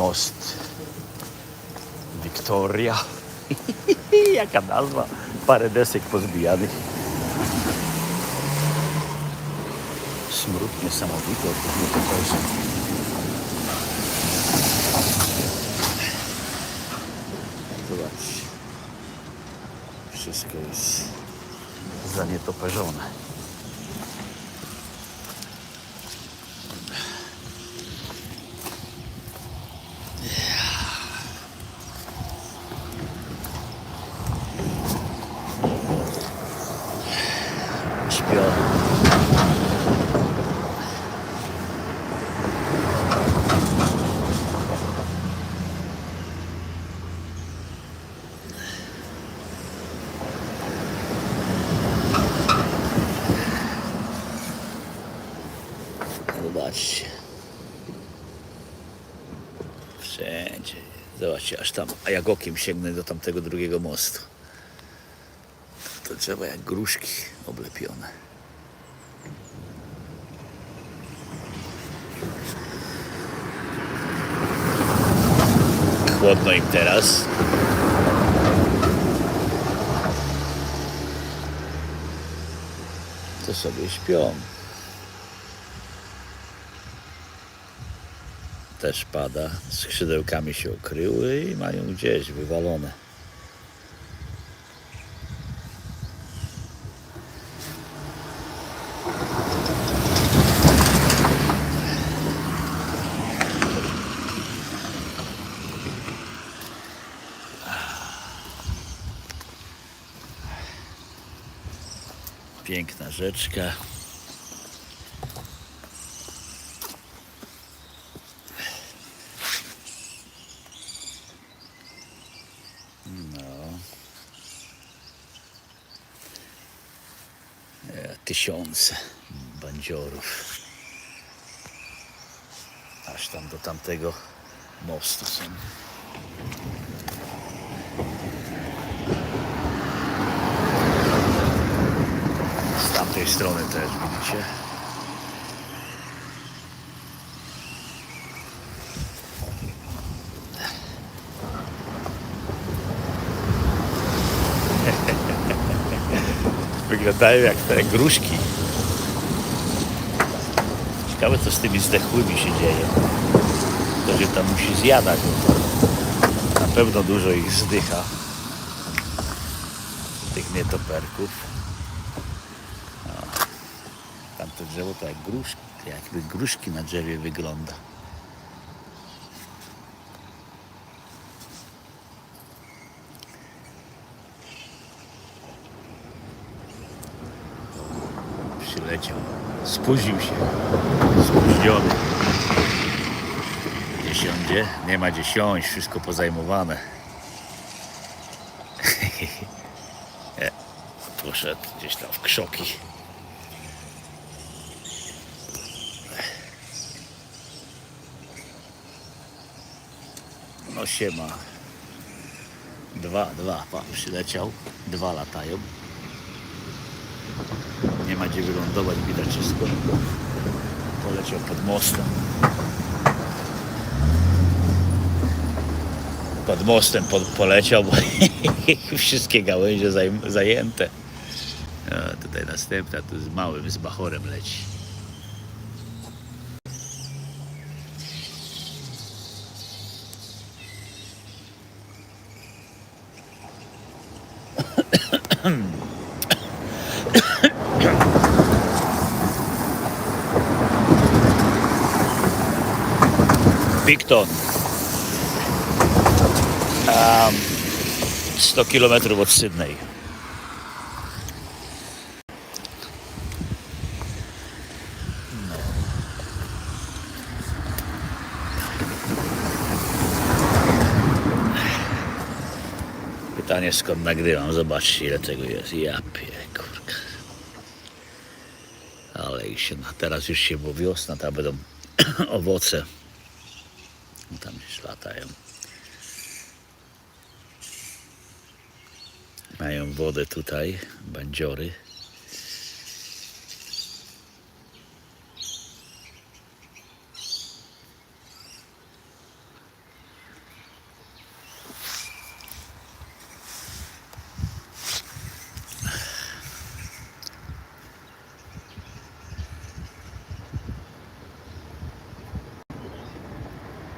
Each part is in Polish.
Most Wiktoria. Jaka nazwa? Parę desek pozbijanych. Smród niesamowity od tych nietoperzy. Zobaczcie. Wszystko jest zanietoperzone. Śpią. Zobaczcie. Wszędzie. Tam. A jak okiem sięgnę do tamtego drugiego mostu. To drzewa jak gruszki oblepione. Chłodno im teraz. To sobie śpią. Też pada. Skrzydełkami się okryły i mają gdzieś wywalone. Piękna rzeczka. No. E, Tysiące bandziorów. Aż tam do tamtego mostu są. Z tamtej strony też widzicie. Wyglądają jak te gruszki. Ciekawe co z tymi zdechłymi się dzieje. To się tam musi zjadać. Na pewno dużo ich zdycha. Tych nietoperków. Tamte drzewo to jak gruszki, jakby gruszki na drzewie wygląda. Przyleciał. Spóźnił się. Spóźniony. Gdzie siądzie? Nie ma gdzie siąść, wszystko pozajmowane. Nie, Poszedł gdzieś tam w krzoki. No siema. Dwa, dwa, pan przyleciał. Dwa latają. Nie ma gdzie wylądować, widać wszystko. Poleciał pod mostem. Pod mostem pod, poleciał, bo wszystkie gałęzie zajęte. A tutaj następna, tu z małym, z bachorem leci. Picton. Um, 100 km od Sydney. Pytanie skąd nagrywam. Zobaczcie ile tego jest. Ja kurka. Ale ich się, teraz już się, bo wiosna, tam będą owoce. No Tam już latają. mają wodę tutaj, bandziory.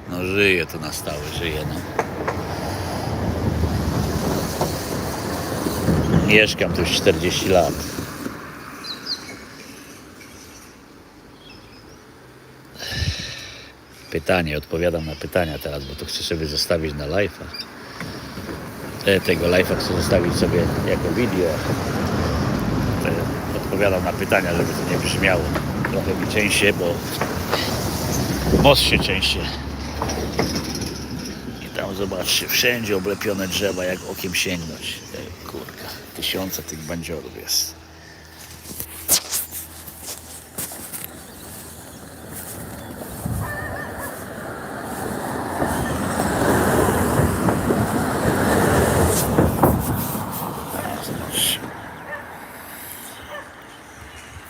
No żyje to na stałe, żyje no. Mieszkam tu już 40 lat. Pytanie, odpowiadam na pytania teraz, bo to chcę sobie zostawić na live'a. Tego live'a chcę zostawić sobie jako video. Odpowiadam na pytania, żeby to nie brzmiało. Trochę mi cięście, bo most się częściej. I tam zobaczcie, wszędzie oblepione drzewa, jak okiem sięgnąć. Tysiące tych bandziorów jest.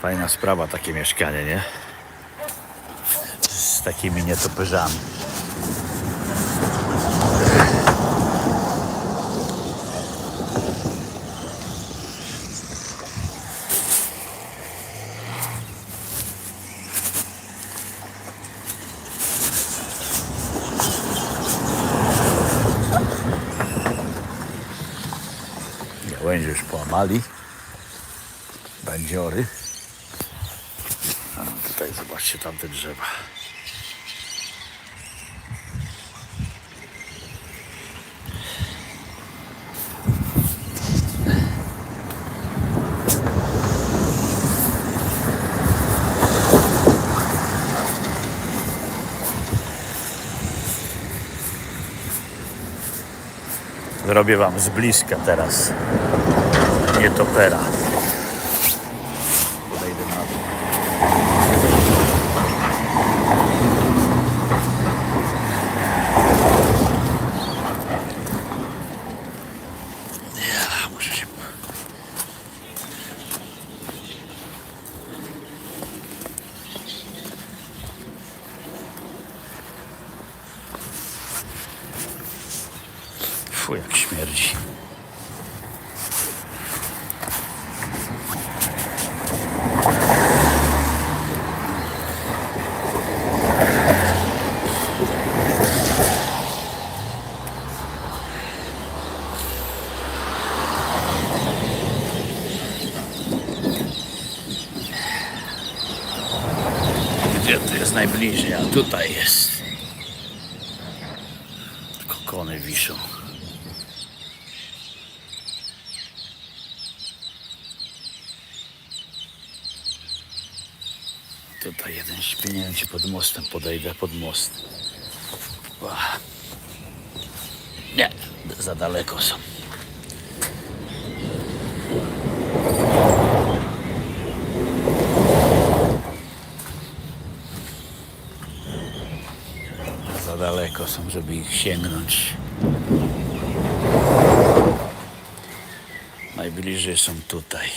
Fajna sprawa takie mieszkanie, nie? Z takimi nietoperzami. Gałęzie połamali. Bandziory. A tutaj zobaczcie tamte drzewa. Zrobię wam z bliska teraz. Nie topera. Podejdę na dół. Ja muszę się... Fu, jak śmierdzi. Gdzie to jest najbliżej? A tutaj jest. Kokony wiszą. Tutaj jeden śpi, nie wiem czy pod mostem podejdę pod most. Nie, za daleko są. Za daleko są, żeby ich sięgnąć. Najbliżej są tutaj.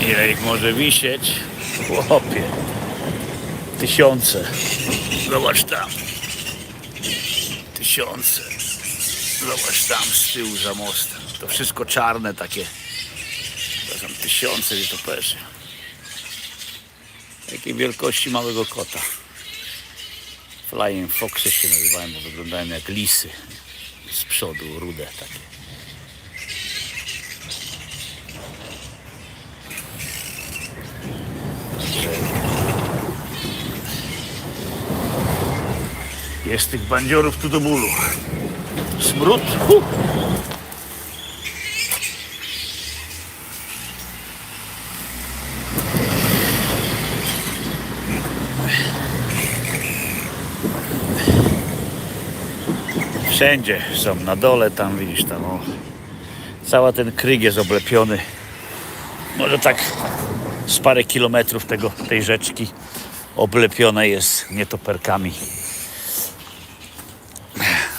Ile ich może wisieć? Chłopie. Tysiące. Zobacz tam. Tysiące. Zobacz tam z tyłu za mostem. To wszystko czarne takie. To są tysiące nietoperzy. Takiej wielkości małego kota. Flying Foxy się nazywają, bo wyglądają jak lisy. Z przodu rude takie. Jest tych bandziorów tu do bólu. Smród. Wszędzie są na dole, tam widzisz tam o. Cała ten kryg jest oblepiony. Może tak z parę kilometrów tego, tej rzeczki oblepione jest nietoperkami.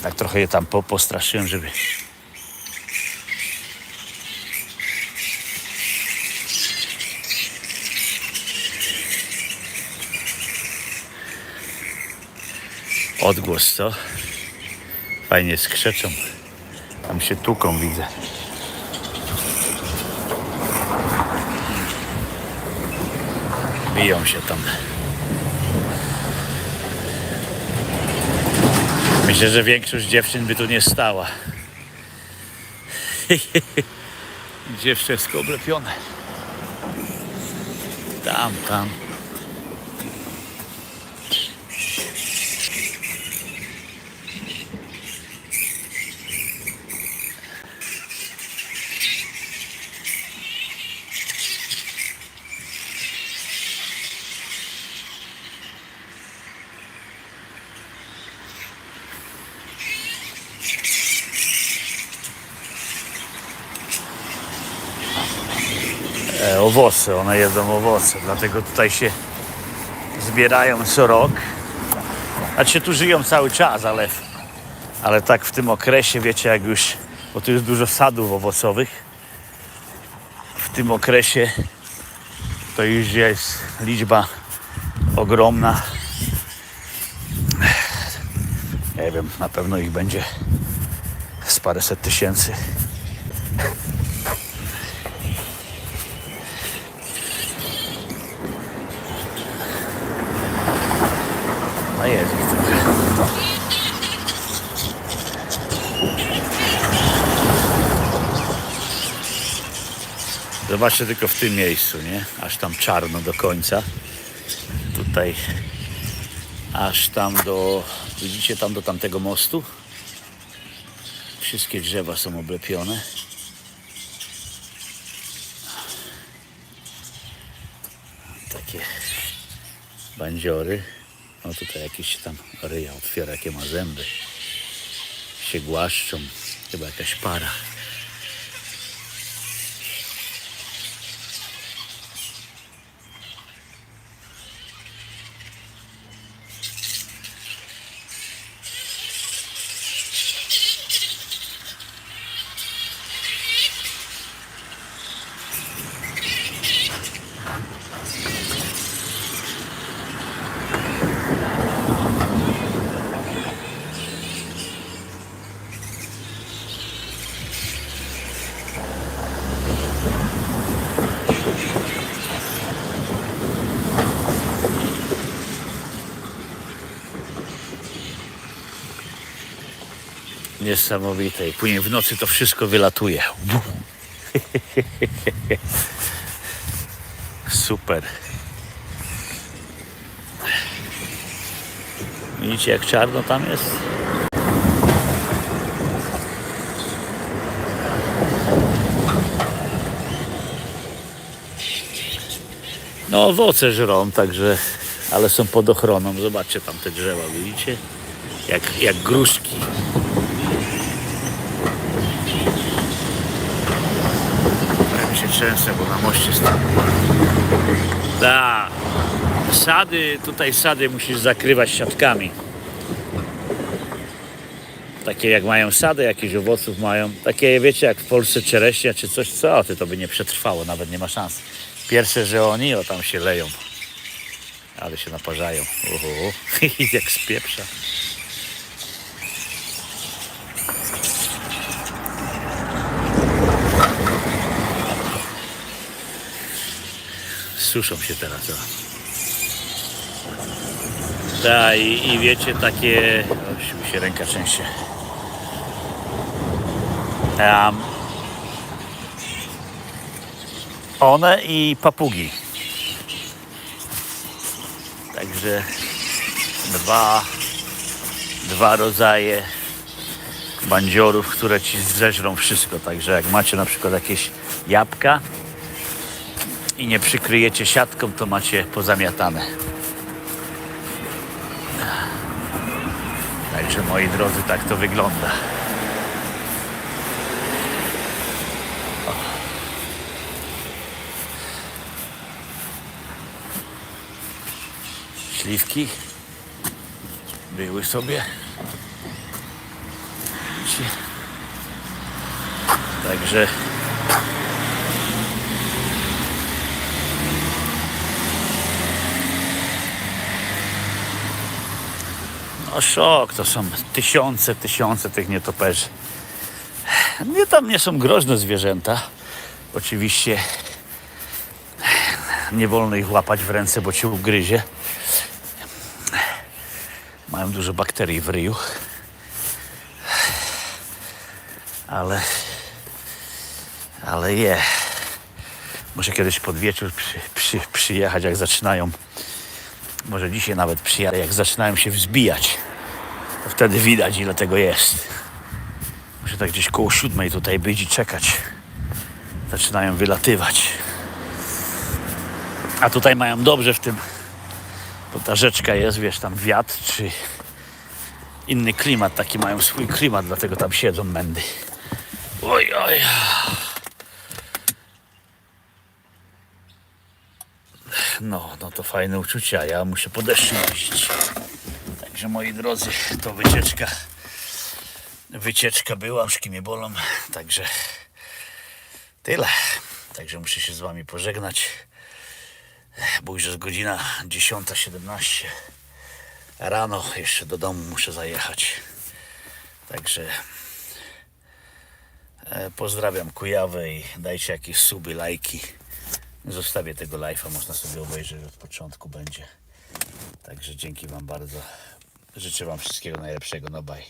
Tak trochę je tam po, postraszyłem, żeby. Odgłos, co? Fajnie skrzeczą. Tam się tuką, widzę. Biją się tam. Myślę, że większość dziewczyn by tu nie stała. Gdzie wszystko oblepione. Tam, tam. E, owoce, one jedzą owoce, dlatego tutaj się zbierają co rok. Znaczy tu żyją cały czas, ale, ale tak w tym okresie, wiecie, jak już, bo tu jest dużo sadów owocowych, w tym okresie to już jest liczba ogromna. Nie wiem, na pewno ich będzie z paręset tysięcy. Ich trochę. Zobaczcie tylko w tym miejscu, nie? Aż tam czarno do końca. Tutaj aż tam do, widzicie tam do tamtego mostu? Wszystkie drzewa są oblepione. Takie bandziory. No tutaj jakiś tam ryja otwiera, jakie ma zęby. Się głaszczą. Chyba jakaś para. Niesamowite. I później w nocy to wszystko wylatuje. Super. Widzicie jak czarno tam jest? No owoce żrą, także, ale są pod ochroną. Zobaczcie tam te drzewa, widzicie? Jak, jak gruszki. Ja mi się trzęsę, bo na moście stanę. Da. Sady, tutaj sady musisz zakrywać siatkami. Takie jak mają sady, jakieś owoców mają. Takie wiecie jak w Polsce czereśnia czy coś, co ty to by nie przetrwało, nawet nie ma szans. Pierwsze, że oni, o tam się leją. Ale się naparzają. Uhu. Jak z Suszą się teraz. Da, i, i wiecie, takie... O, mi się ręka częściej. Um, one i papugi. Także dwa, dwa rodzaje bandziorów, które ci zeżrą wszystko. Także jak macie na przykład jakieś jabłka i nie przykryjecie siatką, to macie pozamiatane. Także moi drodzy, tak to wygląda. Śliwki były sobie. Także no szok, to są tysiące, tysiące tych nietoperzy. Nie tam nie są groźne zwierzęta. Oczywiście nie wolno ich łapać w ręce, bo cię ugryzie. Mają dużo bakterii w ryju. Ale. Ale je. Muszę kiedyś pod wieczór przy, przy, przyjechać, jak zaczynają. Może dzisiaj nawet przyjadę, jak zaczynają się wzbijać. To wtedy widać, ile tego jest. Muszę tak gdzieś koło siódmej tutaj być i czekać. Zaczynają wylatywać. A tutaj mają dobrze w tym bo ta rzeczka jest, wiesz, tam wiatr czy inny klimat, taki mają swój klimat, dlatego tam siedzą mędy. Oj, oj. No, no to fajne uczucia, ja muszę po deszczu jeździć. Także moi drodzy, to wycieczka. Wycieczka była, uszki mnie bolą, także tyle. Także muszę się z wami pożegnać bo już jest godzina 10.17 rano, jeszcze do domu muszę zajechać. Także e, pozdrawiam Kujawę i dajcie jakieś suby, lajki. Zostawię tego live'a, można sobie obejrzeć od początku będzie. Także dzięki Wam bardzo. Życzę Wam wszystkiego najlepszego. No bye.